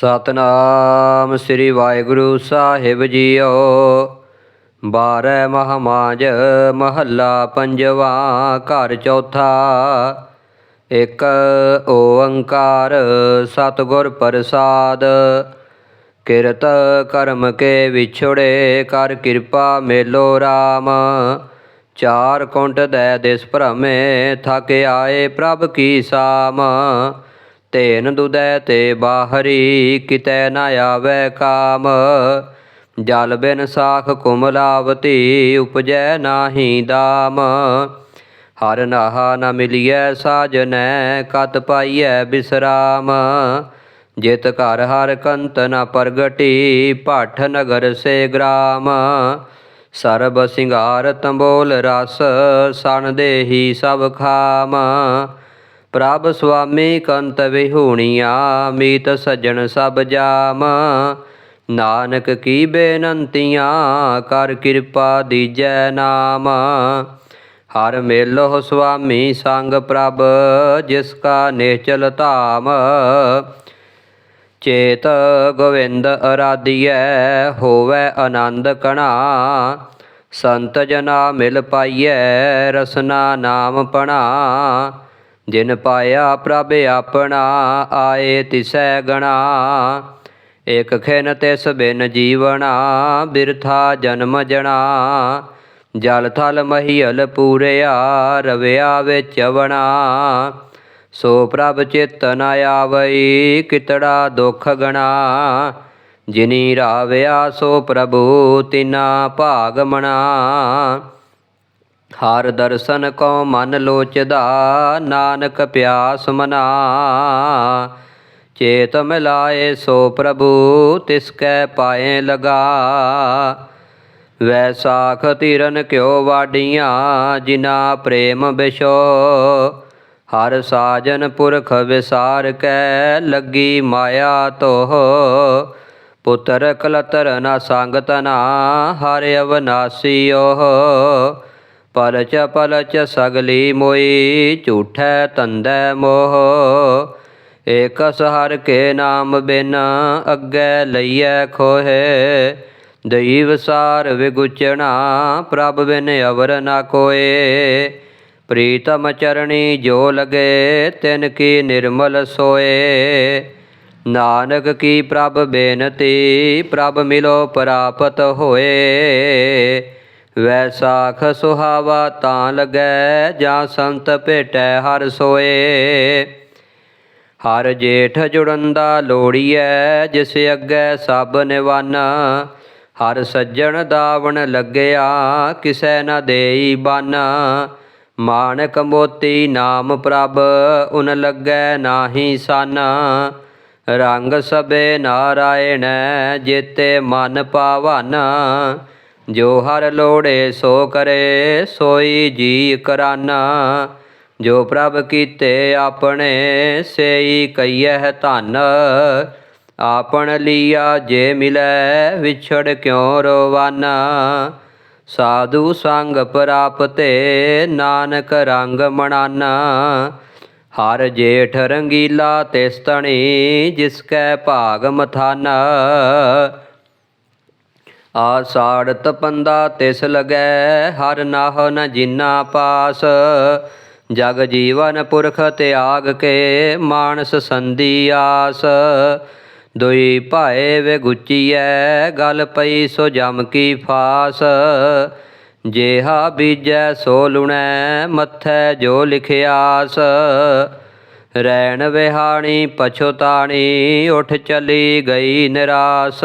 ਸਤਨਾਮ ਸ੍ਰੀ ਵਾਹਿਗੁਰੂ ਸਾਹਿਬ ਜੀਓ। ਬਾਰੈ ਮਹਮਾਜ ਮਹੱਲਾ ਪੰਜਵਾ, ਘਰ ਚੌਥਾ। ਇੱਕ ਓੰਕਾਰ ਸਤਿਗੁਰ ਪ੍ਰਸਾਦ। ਕਿਰਤ ਕਰਮ ਕੇ ਵਿਛੜੇ, ਕਰ ਕਿਰਪਾ ਮੇਲੋ RAM ਚਾਰ ਕੁੰਟ ਦੈ ਦਿਸ ਭ੍ਰਮੇ, ਥਕ ਆਏ ਪ੍ਰਭ ਕੀ ਸਾਮ। ਤੇਨ ਦੁਦੈ ਤੇ ਬਾਹਰੀ ਕਿਤੈ ਨ ਆਵੈ ਕਾਮ। ਜਲ ਬਿਨ ਸਾਖ ਕੁਮਲਾਵਤੀ ਉਪਜੈ ਨਾਹੀ ਦਾਮ। ਹਰ ਨਾਹਾ ਨ ਮਿਲਿਐ ਸਾਜਨੈ, ਕਤ ਪਾਈਐ ਬਿਸਰਾਮ। ਜਿਤ ਘਰ ਹਰ ਕੰਤ ਨ ਪ੍ਰਗਟੀ, ਭੱਠ ਨਗਰ ਸੇ ਗ੍ਰਾਮ। ਸਰਬ ਸਿੰਗਾਰ ਤੰਬੋਲ ਰਸ, ਸਣ ਦੇਹੀ ਸਭ ਖਾਮ। ਪ੍ਰਭ ਸੁਆਮੀ ਕੰਤ ਵਿਹੂਣੀਆਂ, ਮੀਤ ਸੱਜਣ ਸਭ ਜਾਮ। ਨਾਨਕ ਕੀ ਬੇਨੰਤੀਆਂ, ਕਰ ਕਿਰਪਾ ਦੀਜੈ ਨਾਮ। ਹਰ ਮੇਲੋ ਸੁਆਮੀ ਸੰਗ ਪ੍ਰਭ, ਜਿਸ ਕਾ ਨੇਚਲ ਧਾਮ। ਚੇਤ ਗੋਵਿੰਦ ਅਰਾਧੀਐ, ਹੋਵੇ ਆਨੰਦ ਕਣਾ। ਸੰਤ ਜਨਾ ਮਿਲ ਪਾਈਐ, ਰਸਨਾ ਨਾਮ ਪਣਾ। ਜਿਨ ਪਾਇਆ ਪ੍ਰਭ ਆਪਣਾ, ਆਏ ਤਿਸੈ ਗਣਾ। ਇਕ ਖਿਨ ਤਿਸ ਬਿਨ ਜੀਵਣਾ, ਬਿਰਥਾ ਜਨਮ ਜਣਾ। ਜਲ ਥਲ ਮਹੀਲ ਪੂਰਿਆ, ਰਵਿਆ ਵਿੱਚ ਵਣਾ। ਸੋ ਪ੍ਰਭ ਚਿਤ ਨ ਆਵਈ, ਕਿਤੜਾ ਦੁਖ ਗਣਾ। ਜਿਨੀ ਰਾਵਿਆ ਸੋ ਪ੍ਰਭੂ, ਤਿਨਾ ਭਾਗ ਮਣਾ। ਹਰ ਦਰਸ਼ਨ ਕੋ ਮਨ ਲੋਚਦਾ, ਨਾਨਕ ਪਿਆਸ ਮਨਾ। ਚੇਤ ਮਿਲਾਏ ਸੋ ਪ੍ਰਭੂ, ਤਿਸ ਕੈ ਪਾਏ ਲਗਾ। ਵੈਸਾਖ ਤਿਰਨ ਕਿਉ ਵਾਡੀਆਂ, ਜਿਨਾ ਪ੍ਰੇਮ ਬਿਸ਼ੋ ਹਰ ਸਾਜਨ ਪੁਰਖ ਵਿਸਾਰ ਕੈ, ਲੱਗੀ ਮਾਇਆ ਤੋਹ। ਪੁੱਤਰ ਕਲਤਰ ਨਾ ਸੰਗਤਨਾ ਹਰਿ ਅਵਨਾਸੀ ਓਹ। ਪਲਚ ਪਲਚ ਸਗਲੀ ਮੋਈ, ਝੂਠੈ ਤੰਦੈ ਮੋਹ। ਏਕਸ ਹਰ ਕੇ ਨਾਮ ਬਿਨ ਅੱਗੇ ਲਈਐ ਖੋਹੇ। ਦਈਵ ਸਾਰ ਵਿਗੁਚਣਾ, ਪ੍ਰਭ ਬਿਨ ਅਵਰ ਨਾ ਕੋਏ। ਪ੍ਰੀਤਮ ਚਰਣੀ ਜੋ ਲਗੇ, ਤਿਨ ਕੀ ਨਿਰਮਲ ਸੋਏ। ਨਾਨਕ ਕੀ ਪ੍ਰਭ ਬੇਨਤੀ, ਪ੍ਰਭ ਮਿਲੋ ਪ੍ਰਾਪਤ ਹੋਏ। ਵੈਸਾਖ ਸੁਹਾਵਾ ਤਾਂ ਲਗੈ, ਜਾਂ ਸੰਤ ਭੇਟੈ ਹਰ ਸੋਏ। ਹਰ ਜੇਠ ਜੁੜੰਦਾ ਲੋੜੀਐ, ਜਿਸ ਅੱਗੇ ਸਭ ਨਿਵਾਨਾ। ਹਰ ਸੱਜਣ ਦਾਵਣ ਲੱਗਿਆ, ਕਿਸੈ ਨਾ ਦੇਈ ਬਾਨਾ। ਮਾਨਕ ਮੋਤੀ ਨਾਮ ਪ੍ਰਭ, ਉਨ ਲੱਗੈ ਨਾਹੀ ਸਨ। ਰੰਗ ਸਬੇ ਨਾਰਾਇਣ, ਜੇਤੇ ਮਨ ਪਾਵਾਨਾ। ਜੋ ਹਰ ਲੋੜੇ ਸੋ ਕਰੇ, ਸੋਈ ਜੀ ਕਰਾਨਾ। ਜੋ ਪ੍ਰਭ ਕੀਤੇ ਆਪਣੇ, ਸੇਈ ਕਈਐ ਧਨ। ਆਪਣ ਲੀਆ ਜੇ ਮਿਲੈ, ਵਿਛੜ ਕਿਉ ਰੋਵਾਨਾ? ਸਾਧੂ ਸੰਗ ਪ੍ਰਾਪਤੇ, ਨਾਨਕ ਰੰਗ ਮਣਾਨਾ ਹਰ ਜੇਠ ਰੰਗੀਲਾ ਤਿਸ ਤਣੀ ਜਿਸ ਕੈ ਭਾਗ ਮਥਾਨਾ। ਆਸਾੜ ਤਪੰਦਾ ਤਿਸ ਲਗੈ, ਹਰ ਨਾਹ ਨ ਜਿਨਾ ਪਾਸ। ਜਗ ਜੀਵਨ ਪੁਰਖ ਤਿਆਗ ਕੇ ਮਾਨਸ ਸੰਦੀ ਆਸ। ਦੁਈ ਭਾਏ ਵੇ ਗੁਚੀਐ, ਗਲ ਪਈ ਸੋ ਜਮ ਕੀ ਫਾਸ। ਜੇਹਾ ਬੀਜੈ ਸੋ ਲੁਣੈ, ਮੱਥੈ ਜੋ ਲਿਖਿਆਸ। ਰੈਣ ਵਿਹਾਣੀ ਪਛੋਤਾਣੀ, ਉਠ ਚਲੀ ਗਈ ਨਿਰਾਸ।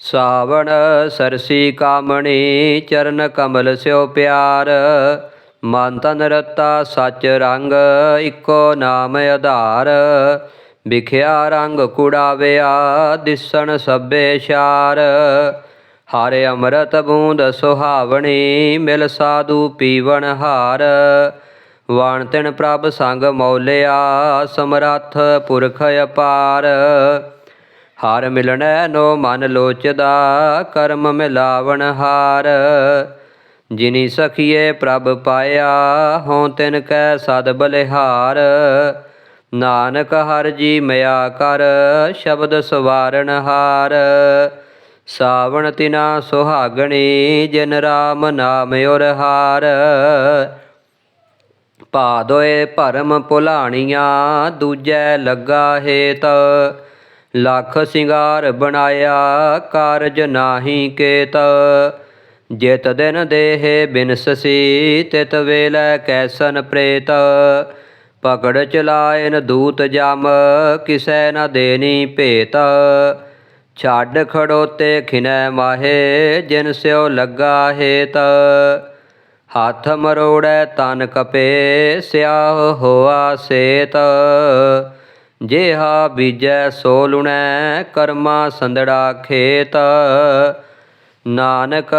ਸਾਵਣ ਸਰਸੀ ਕਾਮਣੀ, ਚਰਨ ਕਮਲ ਸਿਓ ਪਿਆਰ। ਮਨ ਤਨ ਰਤਾ ਸੱਚ ਰੰਗ, ਇੱਕੋ ਨਾਮ ਆਧਾਰ। ਵਿਖਿਆ ਰੰਗ ਕੁੜਾਵਿਆ, ਦਿਸਣ ਸਭੇ ਸ਼ਾਰ। ਹਰਿ ਅੰਮ੍ਰਿਤ ਬੂੰਦ ਸੁਹਾਵਣੀ, ਮਿਲ ਸਾਧੂ ਪੀਵਣ ਹਾਰ। ਵਾਣ ਤਿਨ ਪ੍ਰਭ ਸੰਗ ਮੌਲਿਆ, ਸਮਰੱਥ ਪੁਰਖ ਅਪਾਰ। ਹਰ ਮਿਲਣੈ ਨੋ ਮਨ ਲੋਚਦਾ, ਕਰਮ ਮਿਲਾਵਣ ਹਾਰ। ਜਿਨੀ ਸਖੀਏ ਪ੍ਰਭ ਪਾਇਆ ਹੋਂ ਤਿਨ ਕੈ ਸਦ ਬਲਿਹਾਰ। ਨਾਨਕ ਹਰ ਜੀ ਮਿਆ ਕਰ, ਸ਼ਬਦ ਸਵਾਰਨ ਹਾਰ। ਸਾਵਣ ਤਿਨਾ ਸੁਹਾਗਣੀ, ਜਿਨ ਰਾਮ ਨਾਮ ਉਰ ਹਾਰ। ਭਾਦੋਏ ਭਰਮ ਭੁਲਾਣੀਆਂ, ਦੂਜੈ ਲੱਗਾ ਹੇਤ। ਲੱਖ ਸਿੰਗਾਰ ਬਣਾਇਆ ਕਾਰਜ ਨਾਹੀ ਕੇਤ। ਜਿਤ ਦਿਨ ਦੇਹ ਬਿਨਸਸੀ ਤਿਤ ਵੇਲੇ ਕੈਸਨ ਪ੍ਰੇਤ। ਪਕੜ ਚਲਾਇਨ ਦੂਤ ਜਮ, ਕਿਸੈ ਨ ਦੇਨੀ ਭੇਤ। ਛੱਡ ਖੜੋਤੇ ਖਿਨੈ ਮਾਹੇ, ਜਿਨ ਸਿਓ ਲੱਗਾ ਹੇਤ। ਹੱਥ ਮਰੋੜੈ ਤਨ ਕਪੇ, ਸਿਆਹ ਹੋਆ ਸੇਤ। ਜੇਹਾ ਬੀਜੈ ਸੋ ਲੁਣੈ ਕਰਮਾ ਸੰਦੜਾ ਖੇਤ। ਨਾਨਕ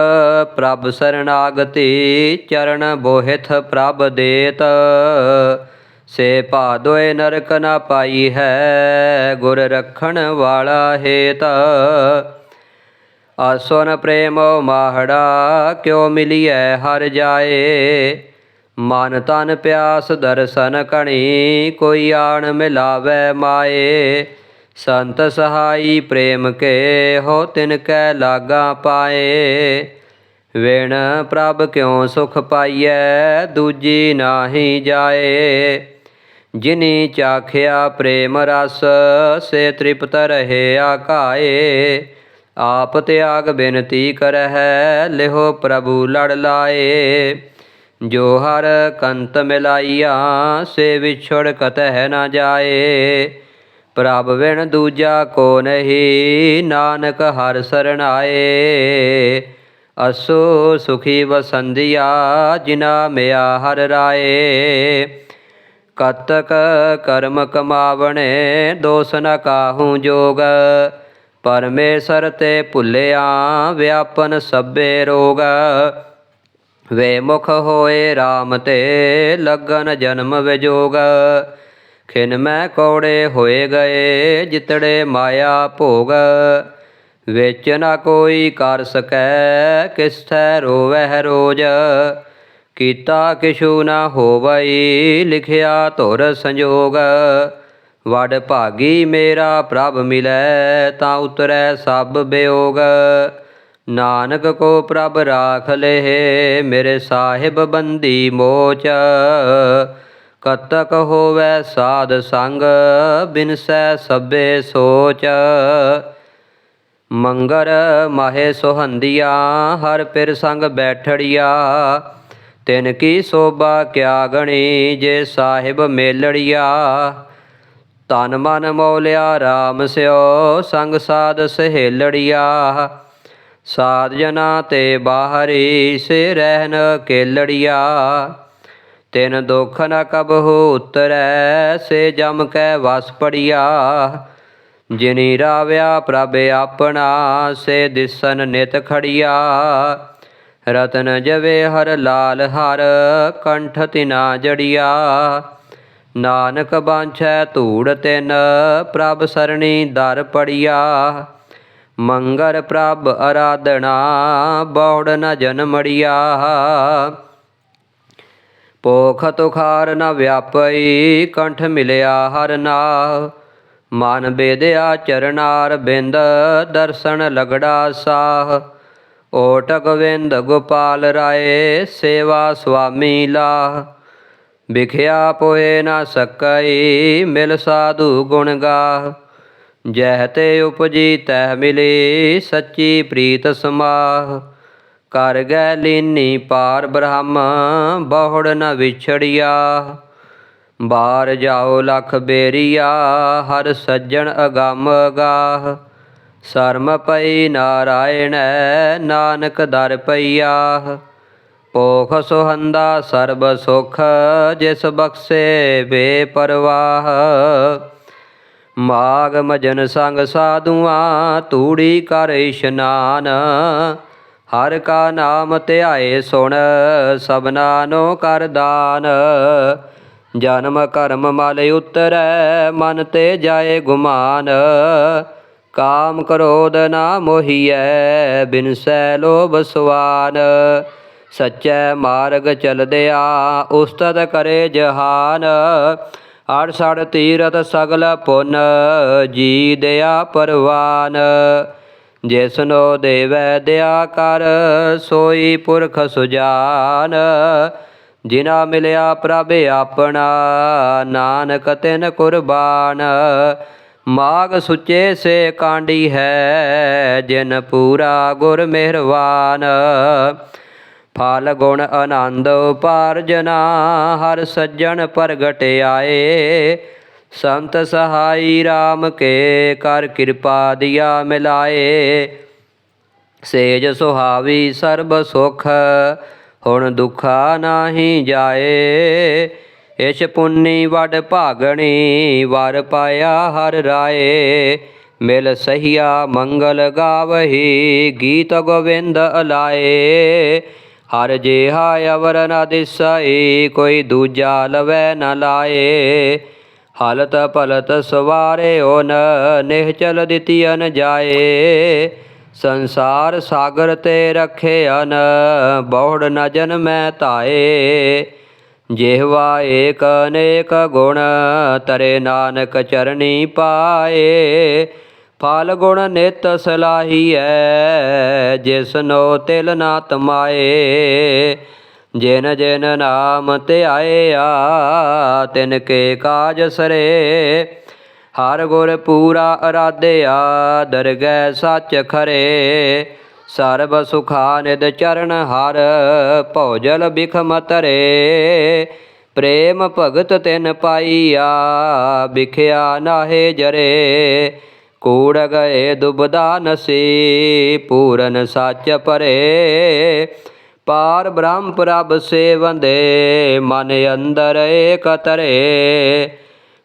ਪ੍ਰਭ ਸਰਣਾਗਤੀ ਚਰਨ ਬੋਹਿਥ ਪ੍ਰਭ ਦੇਤ। ਸੇ ਭਾਦੋਏ ਨਰਕ ਨਾ ਪਾਈ ਹੈ, ਗੁਰ ਰਖਣ ਵਾਲਾ ਹੇਤ। ਆਸੁਨ ਪ੍ਰੇਮ ਮਾਹੜਾ, ਕਿਉ ਮਿਲੀਐ ਹਰ ਜਾਏ। ਮਨ ਤਨ ਪਿਆਸ ਦਰਸ਼ਨ ਕਣੀ, ਕੋਈ ਆਣ ਮਿਲਾਵੇ ਮਾਏ। ਸੰਤ ਸਹਾਈ ਪ੍ਰੇਮ ਕੇ ਹੋ ਤਿਨ ਕੈ ਲਾਗਾ ਪਾਏ। ਵੇਣ ਪ੍ਰਭ ਕਿਉ ਸੁਖ ਪਾਈਐ, ਦੂਜੀ ਨਾਹੀ ਜਾਏ। ਜਿਨੀ ਚਾਖਿਆ ਪ੍ਰੇਮ ਰਸ, ਸੇ ਤ੍ਰਿਪਤ ਰਹੇ ਆਕਾਏ ਆਪ ਤਿਆਗ ਬੇਨਤੀ ਕਰਹਿ, ਲਿਹੋ ਪ੍ਰਭੂ ਲੜ ਲਾਏ। ਜੋ ਹਰ ਕੰਤ ਮਿਲਾਈਆ, ਸੇ ਵਿਛੜ ਕਤਹਿ ਨਾ ਜਾਏ। ਪ੍ਰਭ ਵਿਣ ਦੂਜਾ ਕੋ ਨਹੀਂ, ਨਾਨਕ ਹਰ ਸਰਣਾਏ। ਅਸੋ ਸੁਖੀ ਵਸੰਦਿਆ ਜਿਨਾ ਮਿਆ ਹਰ ਰਾਏ। ਕਤਕ ਕਰਮ ਕਮਾਵਣੇ, ਦੋਸ ਨ ਕਾਹੂ ਜੋਗ। ਪਰਮੇਸ਼ਰ ਤੇ ਭੁੱਲਿਆ, ਵਿਆਪਨ ਸਭੇ ਰੋਗ। ਵੇ ਮੁਖ ਹੋਏ RAM ਤੇ ਲਗਨ ਜਨਮ ਵਿਜੋਗ ਖਿਨ ਮੈਂ ਕੌੜੇ ਹੋਏ ਗਏ, ਜਿਤੜੇ ਮਾਇਆ ਭੋਗ। ਵਿੱਚ ਨਾ ਕੋਈ ਕਰ ਸਕੈ ਕਿਸ ਥੈ ਰੋਵਹਿ ਰੋਜ। ਕੀਤਾ ਕਿਛੂ ਨਾ ਹੋਵਈ, ਲਿਖਿਆ ਧੁਰ ਸੰਜੋਗ। ਵਡ ਭਾਗੀ ਮੇਰਾ ਪ੍ਰਭ ਮਿਲੈ, ਤਾਂ ਉਤਰੈ ਸਭ ਬਿਯੋਗ ਨਾਨਕ ਕੋ ਪ੍ਰਭ ਰਾਖ ਲਹਿ, ਮੇਰੇ ਸਾਹਿਬ ਬੰਦੀ ਮੋਚ। ਕਤਕ ਹੋਵੈ ਸਾਧ ਸੰਗ ਬਿਨਸੈ ਸਭੇ ਸੋਚ। ਮੰਗਰ ਮਾਹੇ ਸੁਹੰਦੀਆ, ਹਰ ਪਿਰ ਸੰਗ ਬੈਠੜੀਆ। ਤਿਨ ਕੀ ਸੋਭਾ ਕਿਆ ਗਣੀ, ਜੇ ਸਾਹਿਬ ਮੇਲੜੀਆ। ਤਨ ਮਨ ਮੌਲਿਆ RAM ਸਿਓ, ਸੰਗ ਸਾਧ ਸਹੇਲੜੀਆ। ਸਾਧ ਜਨਾ ਤੇ ਬਾਹਰੀ ਸੇ ਰਹਿਨ ਕੇਲੜੀਆ। ਤਿਨ ਦੁਖ ਨ ਕਬਹੁ ਉਤਰੈ, ਸੇ ਜਮ ਕੈ ਵਸ ਪੜੀਆ ਜਿਨੀ ਰਾਵਿਆ ਪ੍ਰਭ ਆਪਣਾ, ਸੇ ਦਿਸਨ ਨਿਤ ਖੜੀਆ ਰਤਨ ਜਵੇ ਹਰ ਲਾਲ ਹਰ, ਕੰਠ ਤਿਨਾ ਜੜੀਆ ਨਾਨਕ ਬਾਂਛੈ ਧੂੜ ਤਿਨ, ਪ੍ਰਭ ਸਰਣੀ ਦਰ ਪੜੀਆ ਮੰਗਰ ਪ੍ਰਭ ਅਰਾਧਨਾ, ਬੌੜ ਨ ਜਨਮੜੀਆ। ਪੋਖ ਤੁਖਾਰ ਨ ਵਿਆਪਈ, ਕੰਠ ਮਿਲਿਆ ਹਰ ਨਾਮ ਮਨ ਬੇਦਿਆ ਚਰਨਾਰ ਬਿੰਦ, ਦਰਸ਼ਨ ਲਗੜਾ ਸਾਹ। ਓਟਕ ਵਿੰਦ ਗੋਪਾਲ ਰਾਏ, ਸੇਵਾ ਸੁਆਮੀ ਲਾ ਵਿਖਿਆ ਪੋਏ ਨਾ ਸਕਈ, ਮਿਲ ਸਾਧੂ ਗੁਣ ਗਾਹ। ਜਹ ਤੇ ਉਪਜੀ ਤੈ ਮਿਲੀ ਸੱਚੀ ਪ੍ਰੀਤ ਸਮਾਹ। ਕਰ ਗੈ ਲੀਨੀ ਪਾਰ ਬ੍ਰਹਮ, ਬਹੁੜ ਨ ਵਿਛੜਿਆ। ਬਾਰ ਜਾਓ ਲਖ ਬੇਰੀਆ, ਹਰ ਸੱਜਣ ਅਗਮ ਗਾਹ ਸਰਮ ਪਈ ਨਾਰਾਇਣ, ਨਾਨਕ ਦਰ ਪਈਆ। ਪੋਖ ਸੁਹੰਦਾ ਸਰਬ ਸੁਖ, ਜਿਸ ਬਖਸ਼ੇ ਬੇਪਰਵਾਹ। ਮਾਗ ਮਜਨ ਸੰਗ ਸਾਧੂਆਂ, ਤੂੜੀ ਕਰ ਇਸ਼ਨਾਨ। ਹਰ ਕਾ ਨਾਮ ਧਿਆਏ ਸੁਣ, ਸਭਨਾ ਨੋ ਕਰ ਦਾਨ। ਜਨਮ ਕਰਮ ਮਲ ਉਤਰੈ, ਮਨ ਤੇ ਜਾਏ ਗੁਮਾਨ। ਕਾਮ ਕਰੋਧ ਨਾ ਮੋਹੀਐ ਬਿਨਸੈ ਲੋਭ ਸੁਆਨ। ਸੱਚੈ ਮਾਰਗ ਚਲਦਿਆ, ਉਸਤਤ ਕਰੇ ਜਹਾਨ। ਅੜ ਸੜ ਤੀਰਤ ਸਗਲ ਪੁੰਨ ਜੀ ਦਿਆ ਪਰਵਾਨ ਜਿਸਨੋ ਦੇਵੈ ਦਿਆ ਕਰ, ਸੋਈ ਪੁਰਖ ਸੁਜਾਨ। ਜਿਨਾ ਮਿਲਿਆ ਪ੍ਰਭ ਆਪਣਾ, ਨਾਨਕ ਤਿਨ ਕੁਰਬਾਨ। ਮਾਗ ਸੁਚੇ ਸੇ ਕਾਂਡੀ ਹੈ, ਜਿਨ ਪੂਰਾ ਗੁਰ ਮਿਹਰਵਾਨ। ਫਲ ਗੁਣ ਆਨੰਦ ਉਪਾਰਜਨਾ, ਹਰ ਸੱਜਣ ਪ੍ਰਗਟ ਆਏ। ਸੰਤ ਸਹਾਈ RAM ਕੇ ਕਰ ਕਿਰਪਾ ਦਿਆ ਮਿਲਾਏ। ਸੇਜ ਸੁਹਾਵੀ ਸਰਬ ਸੁਖ, ਹੁਣ ਦੁਖਾ ਨਾਹੀ ਜਾਏ। ਇਛ ਪੁੰਨੀ ਵਡ ਭਾਗਣੀ, ਵਰ ਪਾਇਆ ਹਰ ਰਾਏ। ਮਿਲ ਸਹੀਆ ਮੰਗਲ ਗਾਵਹੀ, ਗੀਤ ਗੋਵਿੰਦ ਅਲਾਏ। ਹਰ ਜਿਹਾ ਅਵਰ ਨ ਦਿਸਈ, ਕੋਈ ਦੂਜਾ ਲਵੈ ਨ ਲਾਏ। ਹਲਤ ਭਲਤ ਸਵਾਰੇ ਓਨ ਨਿਹਚਲ ਦਿਤੀਨ ਜਾਏ। ਸੰਸਾਰ ਸਾਗਰ ਤੇ ਰਖਿਆਨ ਬਹੁੜ ਨ ਜਨਮੈ ਧਾਏ। ਜਿਹਵਾ ਏਕ ਅਨੇਕ ਗੁਣ, ਤਰੇ ਨਾਨਕ ਚਰਣੀ ਪਾਏ। ਫਲ ਗੁਣ ਨਿਤ ਸਲਾਹੀਐ ਜਿਸਨੋ ਤਿਲ ਨਾ ਤਮਾਏ ਜਿਨ ਜਿਨ ਨਾਮ ਧਿਆਇਆ, ਤਿਨ ਕੇ ਕਾਜ ਸਰੇ। ਹਰ ਗੁਰ ਪੂਰਾ ਅਰਾਧਿਆ, ਦਰਗਹਿ ਸੱਚ ਖਰੇ। ਸਰਬ ਸੁਖਾ ਨਿਦ ਚਰਨ ਹਰ, ਭੋਜਲ ਬਿਖਮ ਤਰੇ ਪ੍ਰੇਮ ਭਗਤ ਤਿਨ ਪਾਈਆ, ਬਿਖਿਆ ਨਾਹੇ ਜਰੇ। ਕੂੜ ਗਏ ਦੁਬਦਾ ਨਸੀ, ਪੂਰਨ ਸੱਚ ਪਰੇ। ਪਾਰ ਬ੍ਰਹਮ ਪ੍ਰਭ ਸੇਵੰਦੇ, ਮਨ ਅੰਦਰ ਏਕ ਤਰੇ।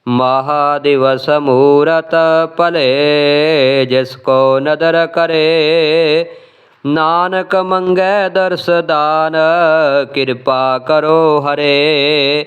ਮਹਾ ਦਿਵਸ ਮੂਰਤ ਭਲੇ, ਜਿਸ ਕੋ ਨਦਰ ਕਰੇ। ਨਾਨਕ ਮੰਗੈ ਦਰਸ ਦਾਨ, ਕਿਰਪਾ ਕਰੋ ਹਰੇ।